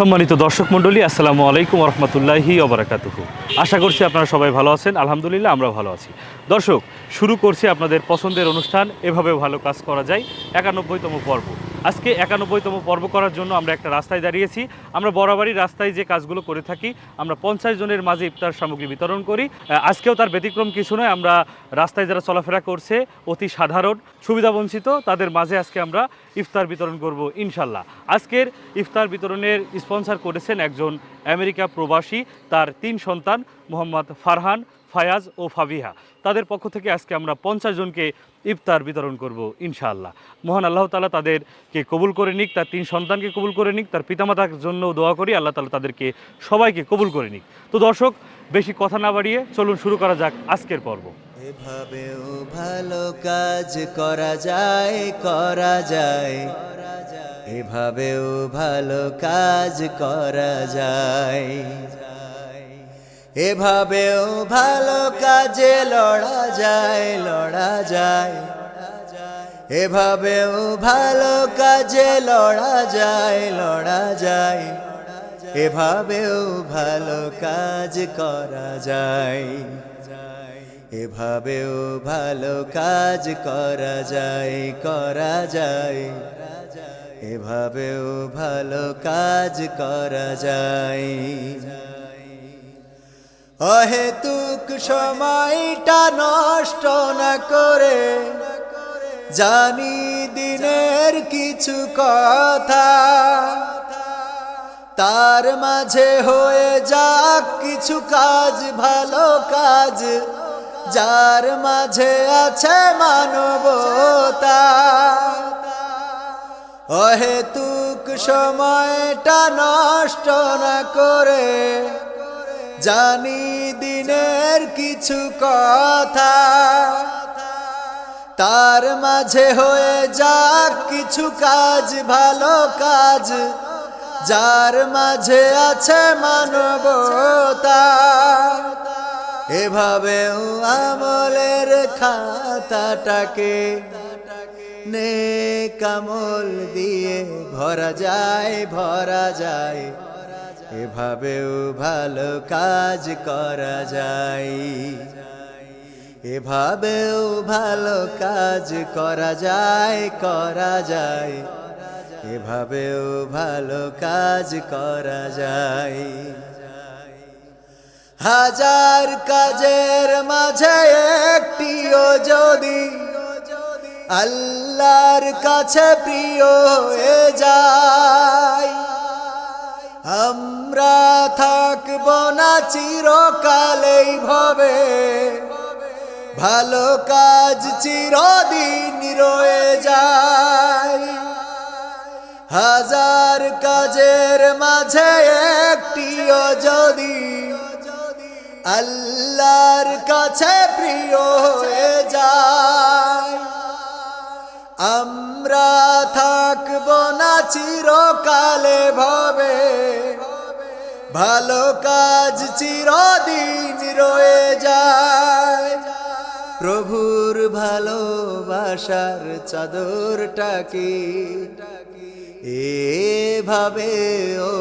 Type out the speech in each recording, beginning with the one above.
সম্মানিত দর্শক মণ্ডলী, আসসালামু আলাইকুম রহমতুল্লাহি অবরাকাতুহ আশা করছি আপনারা সবাই ভালো আছেন, আলহামদুলিল্লাহ আমরা ভালো আছি। দর্শক, শুরু করছি আপনাদের পছন্দের অনুষ্ঠান, এভাবে ভালো কাজ করা যায়, একানব্বইতম পর্ব। আজকে একানব্বইতম পর্ব করার জন্য আমরা একটা রাস্তায় দাঁড়িয়েছি। আমরা বরাবরই রাস্তায় যে কাজগুলো করে থাকি, আমরা পঞ্চাশ জনের মাঝে ইফতার সামগ্রী বিতরণ করি। আজকেও তার ব্যতিক্রম কিছু নয়, আমরা রাস্তায় যারা চলাফেরা করছে, অতি সাধারণ, সুবিধাবঞ্চিত, তাদের মাঝে আজকে আমরা ইফতার বিতরণ করব ইনশাল্লাহ। আজকের ইফতার বিতরণের স্পন্সর করেছেন একজন আমেরিকা প্রবাসী, তার তিন সন্তান মোহাম্মদ ফারহান, ফায়াজ ও ফাবিহা। তাদের পক্ষ থেকে আজকে আমরা পঞ্চাশ জনকে ইফতার বিতরণ করব, ইনশাআল্লাহ। মহান আল্লাহ তালা তাদেরকে কবুল করে নিক, তার তিন সন্তানকে কবুল করে নিক, তার পিতামাতার জন্য দোয়া করি, আল্লাহ তালা তাদেরকে সবাইকে কবুল করে নিক। তো দর্শক, বেশি কথা না বাড়িয়ে চলুন শুরু করা যাক আজকের পর্ব। এভাবেও ভালো কাজ করা যায় করা যায়। এভাবেও ভালো কাজ করা যায়। এভাবেও ভালো কাজে লড়া যায় লড়া যায়। এভাবেও ভালো কাজে লড়া যায় লড়া যায়। এভাবেও ভালো কাজ করা যায়। এভাবেও ভালো কাজ করা যায় করা যায়। এভাবেও ভালো কাজ করা যায়। অহেতুক সময়টা নষ্ট না করে, জানি দিনের কিছু কথা, তার মাঝে হয়ে যাক কিছু কাজ, ভালো কাজ, যার মাঝে আছে মানবতা। অহেতুক সময়টা নষ্ট না করে জানি দিনের কিছু কথা। তার মাঝে হয়ে যাক কিছু কাজ, ভালো কাজ। যার মাঝে আছে মানবতা। এভাবেও আমলের খাতাটাকে নে কামল দিয়ে ভরা যায় ভরা যায়। এভাবেও ভালো কাজ করা যায়। এভাবেও ভালো কাজ করা যায় করা যায়। এভাবেও ভালো কাজ করা যায়। হাজার কাজের মাঝে একটিও যদি আল্লাহর কাছে প্রিয় হয়ে যায় আমরা থাকব না চিরকালেই ভাবে। ভালো কাজ চিরদিন রয়ে যায়। হাজার কাজের মাঝে একটিও যদি আল্লাহর কাছে প্রিয় হয়ে যায়। আমরা থাকব না চিরকালে ভাবে। ভালো কাজ চিরদিন রয়ে যায়। প্রভুর ভালোবাসার চাদর চাদরটাকে এভাবে ও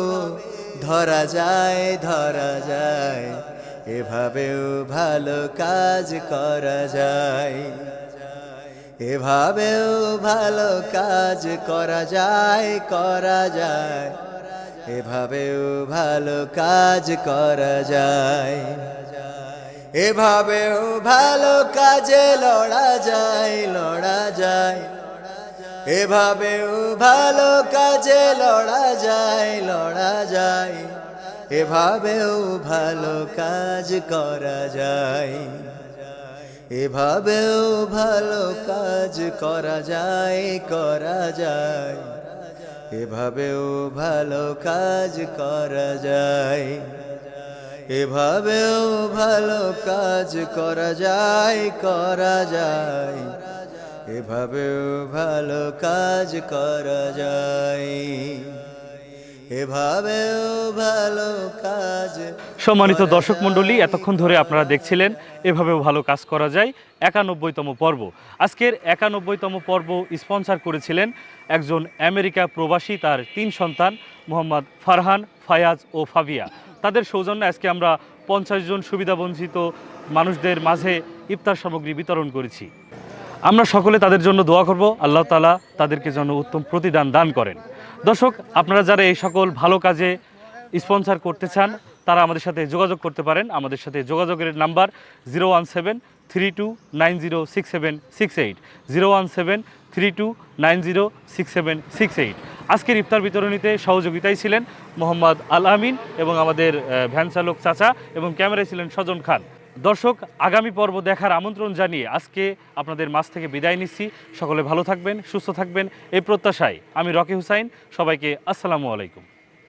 ধরা যায় ধরা যায়। এভাবেও ভালো কাজ করা যায়। এভাবেও ভালো কাজ করা যায় করা যায়। এভাবেও ভালো কাজ করা যায়। এভাবেও ভালো কাজে লড়া যায় লড়া যায়। এভাবেও ভালো কাজে লড়া যায় লড়া যায়। এভাবেও ভালো কাজ করা যায়। এভাবেও ভালো কাজ করা যায় করা যায়। এভাবেও ভালো কাজ করা যায়। এভাবেও ভালো কাজ করা যায় করা যায়। এভাবেও ভালো কাজ করা যায়। এভাবেও ভালো কাজ সম্মানিত দর্শক মণ্ডলী এতক্ষণ ধরে আপনারা দেখছিলেন এভাবেও ভালো কাজ করা যায় একানব্বইতম পর্ব। আজকের একানব্বইতম পর্ব স্পন্সর করেছিলেন একজন আমেরিকা প্রবাসী তার তিন সন্তান মোহাম্মদ ফারহান ফায়াজ ও ফাবিয়া। তাদের সৌজন্যে আজকে আমরা পঞ্চাশ জন সুবিধাবঞ্চিত মানুষদের মাঝে ইফতার সামগ্রী বিতরণ করেছি। আমরা সকলে তাদের জন্য দোয়া করব। আল্লাহ তালা তাদেরকে যেন উত্তম প্রতিদান দান করেন। দর্শক, আপনারা যারা এই সকল ভালো কাজে স্পন্সর করতে চান, তারা আমাদের সাথে যোগাযোগ করতে পারেন। আমাদের সাথে যোগাযোগের number zero one seven three two nine zero six seven six eight. Zero one seven three two nine zero six seven six eight. আজকের ইফতার বিতরণীতে সহযোগিতায় ছিলেন মোহাম্মদ আল আমিন এবং আমাদের ভ্যান চালক চাচা এবং ক্যামেরায় ছিলেন সজন খান। দর্শক, আগামী পর্ব দেখার আমন্ত্রণ জানিয়ে আজকে আপনাদের মাছ থেকে বিদায় নিচ্ছি। সকলে ভালো থাকবেন, সুস্থ থাকবেন, এই প্রত্যাশায় আমি রকি হুসাইন, সবাইকে আসসালামু আলাইকুম।